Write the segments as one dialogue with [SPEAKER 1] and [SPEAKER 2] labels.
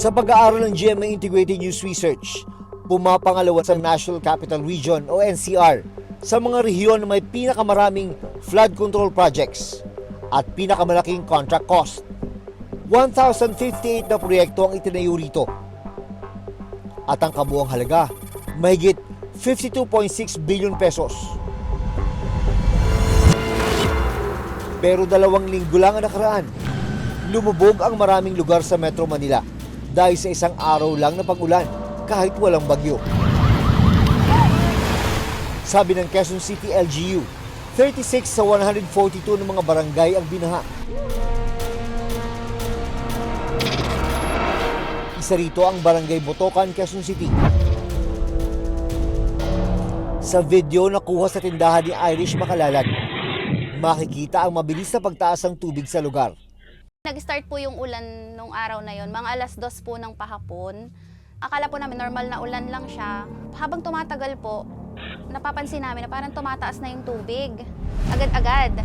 [SPEAKER 1] Sa pag-aaral ng GMA Integrated News Research, pumapangalawa sa National Capital Region o NCR sa mga rehiyon na may pinakamaraming flood control projects at pinakamalaking contract cost. 1,058 na proyekto ang itinayo rito. At ang kabuang halaga, mahigit 52.6 billion pesos. Pero dalawang linggo lang ang nakaraan, lumubog ang maraming lugar sa Metro Manila dahil sa isang araw lang na pag-ulan kahit walang bagyo. Sabi ng Quezon City LGU, 36 sa 142 ng mga barangay ang binaha. Isa rito ang Barangay Botocan, Quezon City. Sa video na kuha sa tindahan ni Irish Makalalan, makikita ang mabilis na pagtaas ng tubig sa lugar.
[SPEAKER 2] Nag-start po yung ulan nung araw na yon, mga alas dos po ng pahapon. Akala po namin normal na ulan lang siya. Habang tumatagal po, napapansin namin na parang tumataas na yung tubig. Agad-agad.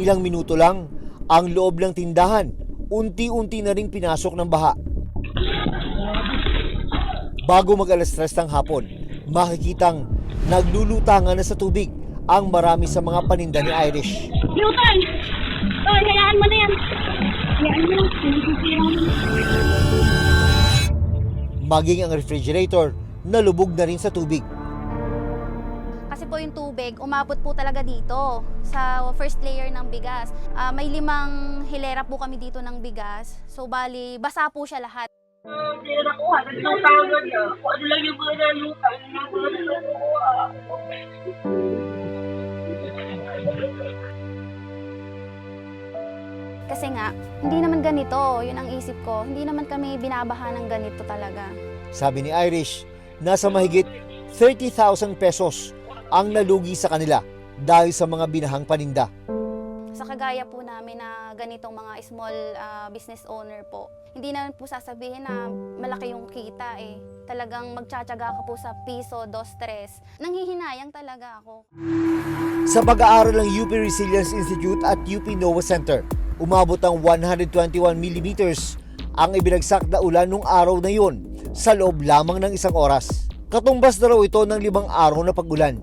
[SPEAKER 1] Ilang minuto lang, ang loob ng tindahan, unti-unti na ring pinasok ng baha. Bago mag alas tres ng hapon, makikitang naglulutangan na sa tubig ang marami sa mga paninda ni Irish.
[SPEAKER 3] Newton! Oy, hayaan mo na yan. Hayaan mo. Sinisisira mo.
[SPEAKER 1] Maging ang refrigerator, nalubog na rin sa tubig.
[SPEAKER 2] Kasi po yung tubig, umabot po talaga dito sa first layer ng bigas. Ah, may limang hilera po kami dito ng bigas. So bali, basa po siya lahat.
[SPEAKER 3] Hindi na nakuha. Nagtawag niya. Kung ano lang yung mga nalupa. Ano lang mga nalupa.
[SPEAKER 2] Kasi nga, hindi naman ganito. Yun ang isip ko. Hindi naman kami binabaha ng ganito talaga.
[SPEAKER 1] Sabi ni Irish, nasa mahigit 30,000 pesos ang nalugi sa kanila dahil sa mga binahang paninda.
[SPEAKER 2] Sa kagaya po namin na ganitong mga small ah, business owner po, hindi naman po sasabihin na malaki yung kita eh. Talagang magtsatsaga ka po sa piso, dos, tres. Nanghihinayang talaga ako.
[SPEAKER 1] Sa pag-aaral ng UP Resilience Institute at UP NOAA Center, umabot ang 121 millimeters ang ibinagsak na ulan nung araw na yun sa loob lamang ng isang oras. Katumbas na raw ito ng limang araw na pag-ulan.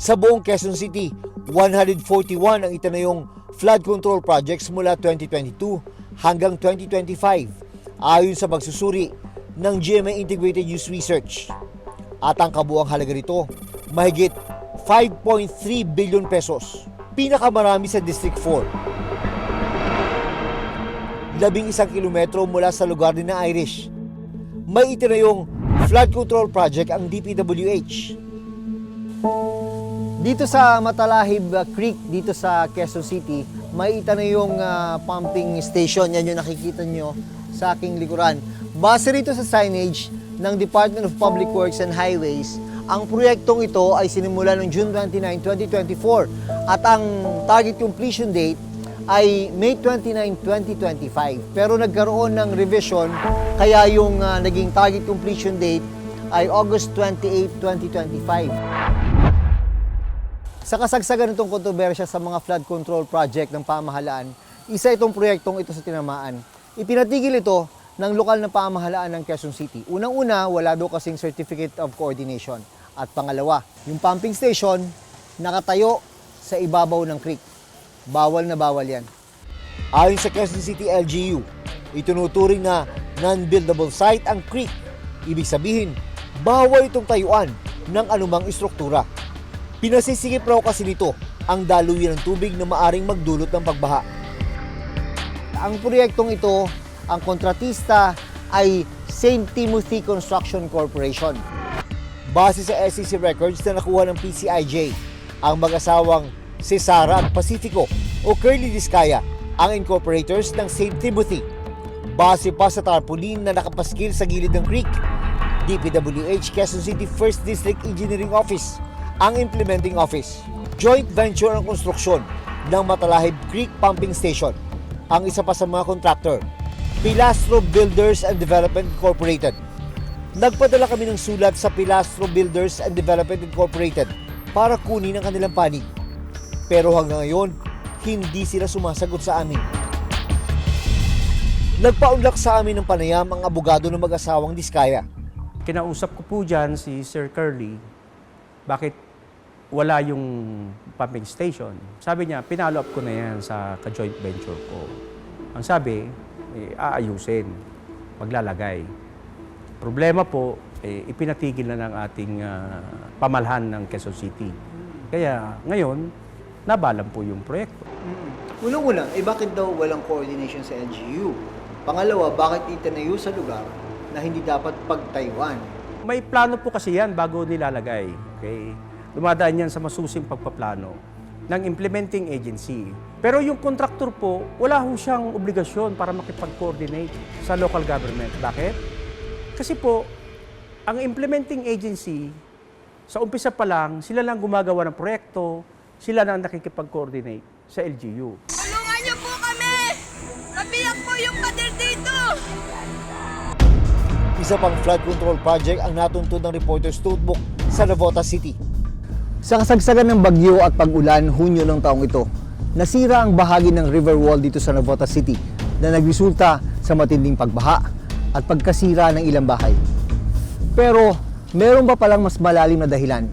[SPEAKER 1] Sa buong Quezon City, 141 ang itinayong flood control projects mula 2022 hanggang 2025 ayon sa pagsusuri ng GMA Integrated News Research. At ang kabuang halaga nito, mahigit 5.3 billion pesos. Pinakamarami sa District 4. Labing isang kilometro mula sa lugar ni na Irish. May itinayong flood control project ang DPWH. Dito sa Matalahib uh, Creek, dito sa Quezon City, may itanayong uh, pumping station. Yan yung nakikita nyo sa aking likuran. Base rito sa signage ng Department of Public Works and Highways, ang proyektong ito ay sinimula noong June 29, 2024 at ang target completion date ay May 29, 2025. Pero nagkaroon ng revision kaya yung uh, naging target completion date ay August 28, 2025. Sa kasagsagan nitong kontrobersya sa mga flood control project ng pamahalaan, isa itong proyektong ito sa tinamaan. Ipinatigil ito ng lokal na pamahalaan ng Quezon City. Unang-una, wala daw kasing Certificate of Coordination. At pangalawa, yung pumping station nakatayo sa ibabaw ng creek. Bawal na bawal yan. Ayon sa Quezon City LGU, itinuturing na non-buildable site ang creek. Ibig sabihin, bawal itong tayuan ng anumang istruktura. Pinasisigip raw kasi nito ang daluyan ng tubig na maaring magdulot ng pagbaha. Ang proyektong ito, ang kontratista ay St. Timothy Construction Corporation. Base sa SEC records na nakuha ng PCIJ, ang mag-asawang si Sara at Pacifico o Curly Discaya ang incorporators ng St. Timothy. Base pa sa tarpaulin na nakapaskil sa gilid ng creek, DPWH Quezon City 1st District Engineering Office ang implementing office. Joint venture ang konstruksyon ng Matalahib Creek Pumping Station. Ang isa pa sa mga contractor, Pilastro Builders and Development Incorporated. Nagpadala kami ng sulat sa Pilastro Builders and Development Incorporated para kunin ang kanilang panig. Pero hanggang ngayon, hindi sila sumasagot sa amin. Nagpaunlak sa amin ng panayam ang abogado ng mag-asawang Diskaya.
[SPEAKER 4] Kinausap ko po dyan si Sir Curly, bakit wala yung pumping station. Sabi niya, pinalo up ko na yan sa ka-joint venture ko. Ang sabi, eh, aayusin, maglalagay. Problema po, eh, ipinatigil na ng ating ah, pamalhan ng Quezon City. Kaya ngayon, nabalan po yung proyekto.
[SPEAKER 1] Unang-una, eh bakit daw walang coordination sa LGU? Pangalawa, bakit itinayo sa lugar na hindi dapat pagtayuan?
[SPEAKER 4] May plano po kasi yan bago nilalagay. Okay? Dumadaan yan sa masusing pagpaplano ng implementing agency. Pero yung contractor po, wala ho siyang obligasyon para makipag-coordinate sa local government. Bakit? Kasi po, ang implementing agency, sa umpisa pa lang, sila lang gumagawa ng proyekto, sila lang nakikipag-coordinate sa LGU.
[SPEAKER 5] Tulungan niyo po kami! Nabiyak po yung pader dito!
[SPEAKER 1] Isa pang flood control project ang natuntun ng Reporter's Notebook sa Navotas City. Sa kasagsagan ng bagyo at pag-ulan Hunyo ng taong ito, nasira ang bahagi ng river wall dito sa Navotas City na nagresulta sa matinding pagbaha at pagkasira ng ilang bahay. Pero meron pa palang mas malalim na dahilan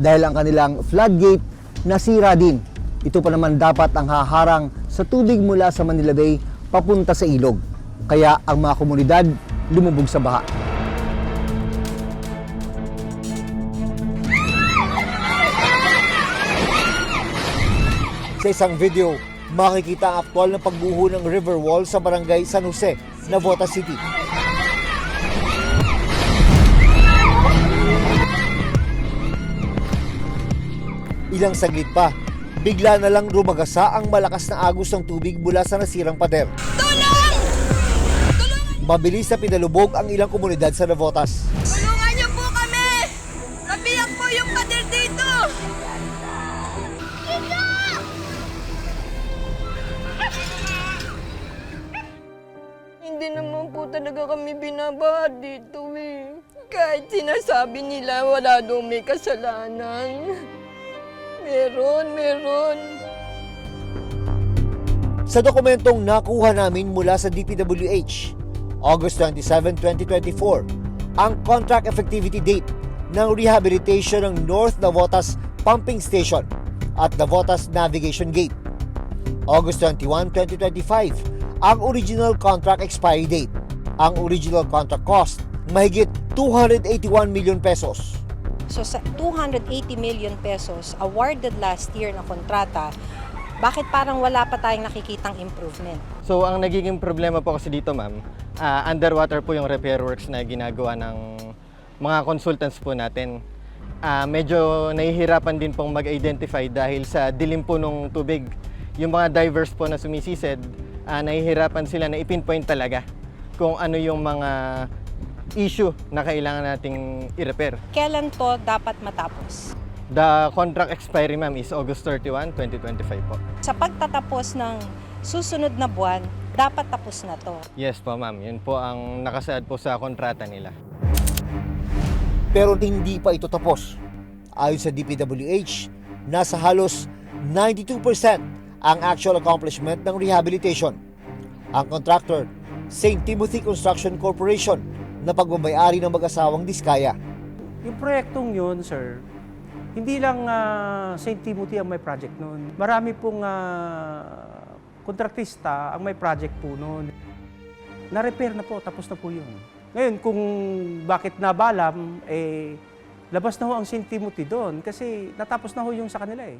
[SPEAKER 1] dahil ang kanilang floodgate nasira din. Ito pa naman dapat ang haharang sa tubig mula sa Manila Bay papunta sa ilog. Kaya ang mga komunidad lumubog sa baha. Sa isang video, makikita ang aktwal na pagbuho ng river wall sa barangay San Jose, Navotas City. Ilang saglit pa, bigla na lang rumagasa ang malakas na agos ng tubig mula sa nasirang pader.
[SPEAKER 5] Tulong!
[SPEAKER 1] Mabilis na pinalubog ang ilang komunidad sa Navotas.
[SPEAKER 5] Tulungan niyo po kami! Nabiyak po yung pader dito! Hindi naman po talaga kami binabaha dito eh. Kahit sinasabi nila wala daw may kasalanan. Meron, meron.
[SPEAKER 1] Sa dokumentong nakuha namin mula sa DPWH, August 27, 2024, ang contract effectivity date ng rehabilitation ng North Navotas Pumping Station at Navotas Navigation Gate. August 21, 2025, ang original contract expiry date. Ang original contract cost, mahigit 281 million pesos.
[SPEAKER 6] So sa 280 million pesos awarded last year na kontrata, bakit parang wala pa tayong nakikitang improvement?
[SPEAKER 7] So ang nagiging problema po kasi dito ma'am, ah, underwater po yung repair works na ginagawa ng mga consultants po natin. Ah, medyo nahihirapan din pong mag-identify dahil sa dilim po ng tubig. Yung mga divers po na sumisisid, ah, nahihirapan sila na ipinpoint talaga kung ano yung mga issue na kailangan nating i-repair.
[SPEAKER 6] Kailan to dapat matapos?
[SPEAKER 7] The contract expiry ma'am is August 31, 2025 po.
[SPEAKER 6] Sa pagtatapos ng susunod na buwan, dapat tapos na to.
[SPEAKER 7] Yes po ma'am, yun po ang nakasaad po sa kontrata nila.
[SPEAKER 1] Pero hindi pa ito tapos. Ayon sa DPWH, nasa halos 92% ang actual accomplishment ng rehabilitation. Ang contractor, St. Timothy Construction Corporation, na pagbabayari ng mag-asawang Diskaya.
[SPEAKER 4] Yung proyektong yun, sir, hindi lang ah, St. Timothy ang may project noon. Marami pong ah, kontratista ang may project po noon. Na-repair na po, tapos na po yun. Ngayon, kung bakit nabalam, eh, labas na ho ang St. Timothy doon kasi natapos na ho yung sa kanila eh.